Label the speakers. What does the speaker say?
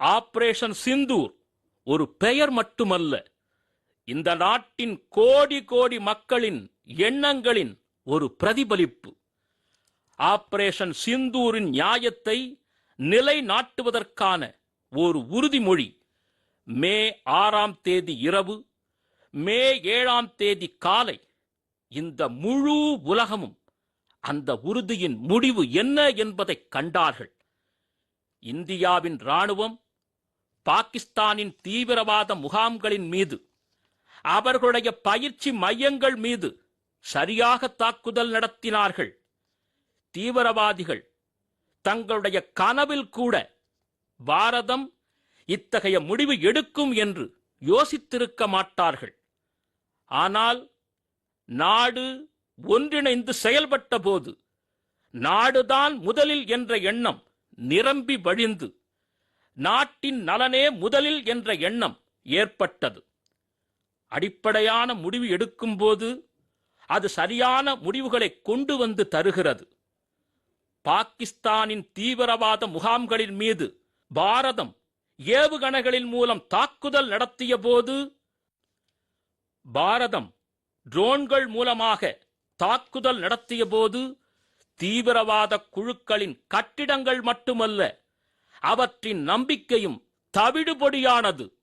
Speaker 1: Operation Sindoor ஒரு பெயர் மட்டுமல்ல. இந்த நாட்டின் கோடி கோடி மக்களின் எண்ணங்களின் ஒரு பிரதிபலிப்பு. ஆபரேஷன் சிந்தூரின் நியாயத்தை நிலைநாட்டுவதற்கான ஒரு உறுதிமொழி. மே ஆறாம் தேதி இரவு மே ஏழாம் தேதி காலை இந்த முழு உலகமும் அந்த உறுதியின் முடிவு என்ன என்பதை கண்டார்கள். இந்தியாவின் ராணுவம் பாகிஸ்தானின் தீவிரவாத முகாம்களின் மீது அவர்களுடைய பயிற்சி மையங்கள் மீது சரியாக தாக்குதல் நடத்தினார்கள். தீவிரவாதிகள் தங்களுடைய கனவில் கூட பாரதம் இத்தகைய முடிவு எடுக்கும் என்று யோசித்திருக்க மாட்டார்கள். ஆனால் நாடு ஒன்றிணைந்து செயல்பட்ட போது நாடுதான் முதலில் என்ற எண்ணம் நிரம்பி வழிந்து நாட்டின் நலனே முதலில் என்ற எண்ணம் ஏற்பட்டது. அடிப்படையான முடிவு எடுக்கும்போது அது சரியான முடிவுகளை கொண்டு வந்து தருகிறது. பாகிஸ்தானின் தீவிரவாத முகாம்களின் மீது பாரதம் ஏவுகணைகளின் மூலம் தாக்குதல் நடத்திய போது பாரதம் ட்ரோன்கள் மூலமாக தாக்குதல் நடத்திய போது தீவிரவாத குழுக்களின் கட்டிடங்கள் மட்டுமல்ல அவற்றின் நம்பிக்கையும் தவிடுபொடியானது.